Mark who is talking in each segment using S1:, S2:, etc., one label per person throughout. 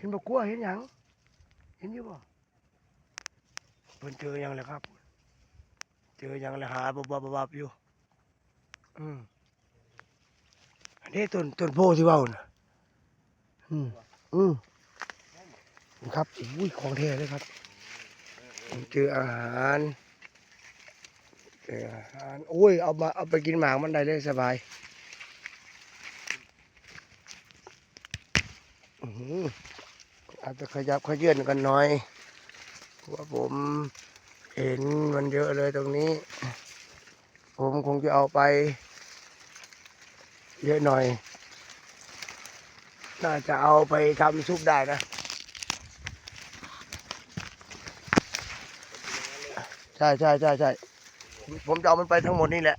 S1: เห็นบ่กลัวเห็นหยังเห็นอยู่บ่เพิ่นเจอยังแล้วครับ เจอยังแล้วหาบ่บ่บ่บอยู่ อืมอันนี้ต้นต้นโพที่ว้าน่ะ อืมอืมครับอุ้ยของแท้เลยครับเจออาหารเจออาหารโอ้ยเอามาเอาไปกินหมากมันได้เลยสบาย อือ ออาจจะขยับขยื่นกันหน่อยเพราะว่าผมเห็นมันเยอะเลยตรงนี้ ผมคงจะเอาไป เยอะหน่อย น่าจะเอาไปทำซุปได้นะ ใช่ใช่ใช่ใช่ผมผมจะเอามันไปทั้งหมดนี่แหละ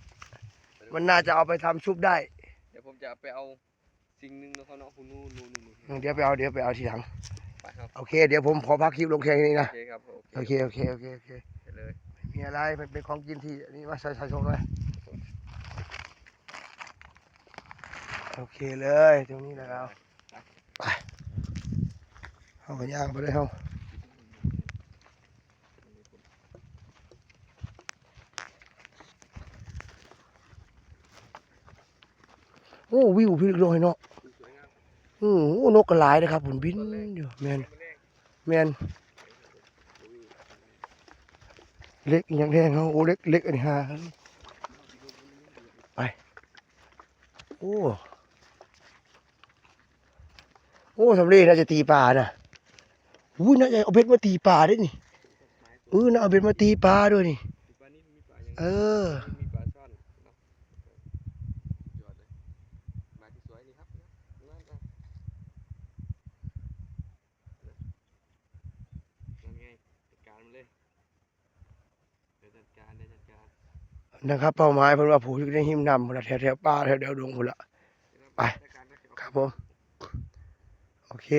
S1: มันน่าจะเอาไปทำซุปได้
S2: เดี๋ยวผมจะไปเอาสิ่งหนึ่งนะครับเนาะคุณนู่นนู่นนู่นนู่น
S1: อืมเดี๋ยวไปเอาเดี๋ยวไปเอาทีหลัง
S2: ไปครับ
S1: โอเค เดี๋ยวผมขอพักคลิปลงแค่นี้
S2: โอ
S1: นะ
S2: เคครับโอ
S1: โอ
S2: เค
S1: เคโอเคโอเคโอเค
S2: ไปเลย
S1: ไม่มีอะไรมันเป็นของกินที่นี่มาใส่ใส่ชงเลยโอเคเลยตรงนี้แล้วไปเอาไปย่างไปเลยเอาโอ้วิวพี่เล็กน้อยเนาะ
S2: สวยงาม
S1: อือนกกระหลายนะครับผมบินอยู่แมน
S2: แม
S1: นเล็กอย่างแดงเขาโอ้เล็กเล็กอันนี้ฮะไปโอ้โอ้สำเร็จน่าจะตีปลาน่ะอุ้น่าจะเอาเบ็ดมาตีปลาด้วยนี่เออน่าเอาเบ็ดมาตีปลาด้วยนี่ เออ
S2: มีปลาช่อนเนาะยอดเลยมาที่สวยนี่ครับนั่นนะนั่นไงจัดการมัน เลยเดี๋ยวจัดการเดี๋ยวจัดการ
S1: นะครับเป้าหมายเพิ่นว่าผูกอยู่ในหิมน้ำพุ่นละแถวแถวป่าแถวแถวดงพุ่นละ ไป
S2: จัดการได้เดี๋ยว
S1: ครับผมโอเค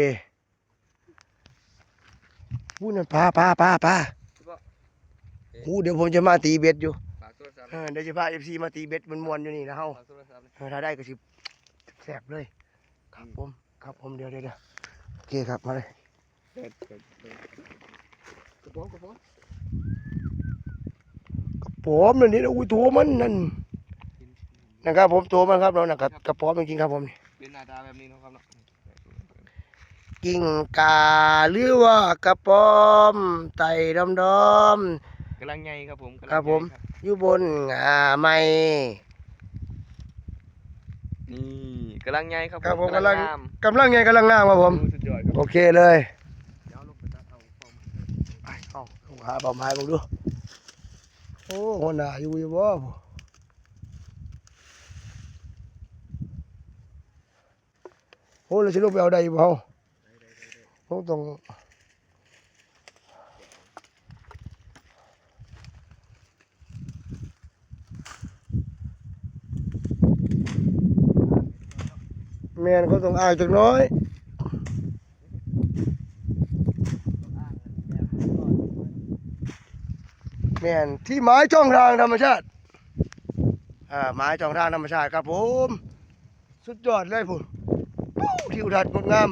S1: อู้นั่นปลาปลาปลาปลาอู้เดี๋ยวผมจะมาตีเบ็ดอยู่
S2: ฝากโทรศัพท์
S1: เออเดี๋ยวจะพาเอฟซีมาตีเบ็ดมันมวนๆอยู่นี่นะเฮา
S2: ฝากโทรศัพท์
S1: เออถ้าได้ก็สิแสบเลย ครับผม ครับผมเดี๋ยวเดี๋ยวเดี๋ยวโอเคครับ มาเลย
S2: เด็ดเด็ดเด็ด กระป๋องกระป๋อง
S1: กระป๋อมนั่นนี่นะอุ้ยตัวมันนั่นนะครับผมตัวมันครับเรานะครับกระป๋อมจริงๆครับผมนี่
S2: เป็นหน้าตาแบบนี้เนาะครับเนาะ
S1: กิ้งกาหรือว่ากระป๋อมไต่ดอมดอม
S2: กำลังใหญ่ครับผมกำลัง
S1: ครับผม
S2: ใหญ่
S1: ๆอยู่บนงาไม้
S2: นี่กำลังใหญ่ครับ
S1: ครับผมกำลัง
S2: งาม
S1: กำลังไงกำลังงามครับผม
S2: โอ้สุดยอดครับ
S1: โอเคเลย หาเป้าหมายผมดู โอ้หัวหน้าอยู่อยู่บ่โอ้เราจะลงไปเอาได้อยู่บ่เฮาผมต้องแม่นเขาต้องอ้างจักหน้อย แม่นที่ไม้ช่องทางธรรมชาติอ่าไม้ช่องทางธรรมชาติครับผม สุดยอดเลยผมทิวทัศน์งดงาม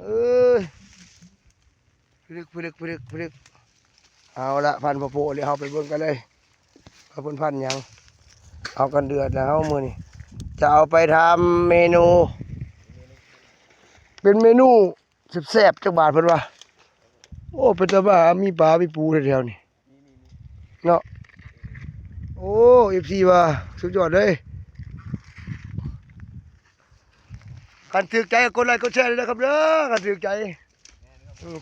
S1: เอ้ยพลึกพลึกพลึกพลึกเอาละพันพะโพเลยเอาไปเบิ่งกันเลยพระพุนพันยังเอากันเดือดแล้วมือนี่จะเอาไปทำเมนู เป็นเมนูแซ่บๆจักบาทเพิ่นว่าโอ้เป็นตาบ้ามีปลามีปูแถวๆนี่ เนาะโอ้เอฟซีว่าสุดยอดเลยกันถือใจกดไลค์กดแชร์เลยนะครับเด้อกันถือใจ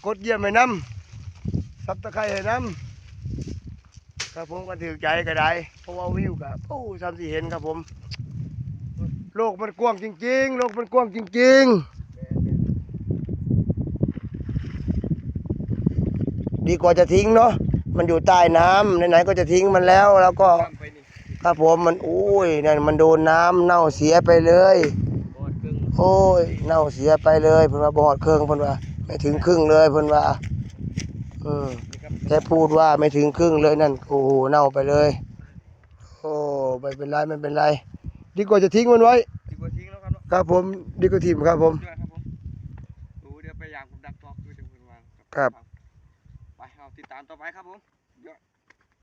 S1: กดเยี่ยมให้น้ำซับตะไคร้ให้น้ำครับผมกันถือใจก็ได้เพราะว่าวิวกับโอ้สามสี่เห็นครับผม โลกมันกว้างจริง ๆ โลกมันกว้างจริง ๆดีกว่าจะทิ้งเนาะ มันอยู่ใต้น้ำไหนๆก็จะทิ้งมันแล้ว แล้วก็ครับผมมันอุ้ยนั่นมันโดนน้ำเน่าเสียไปเลย โอ้ย เน่าเสียไปเลยเพิ่นว่าบอดเครื่องเพิ่นว่า ไม่ถึงครึ่งเลยเพิ่นว่าอืมแค่พูดว่าไม่ถึงครึ่งเลยนั่นโอ้โหเน่าไปเลย โอ้ไม่เป็นไรไม่เป็นไรดีกว่าจะทิ้งมันไว้
S2: ดีกทิ้งแล้วครับ
S1: ครับผมดีกว่าทิมครับผม
S2: ครับผมโอ้เดี๋ยวไปยางผมดักตอกด้วยเดี๋ยวผมวาง
S1: ครับา
S2: มต่อไปครับผม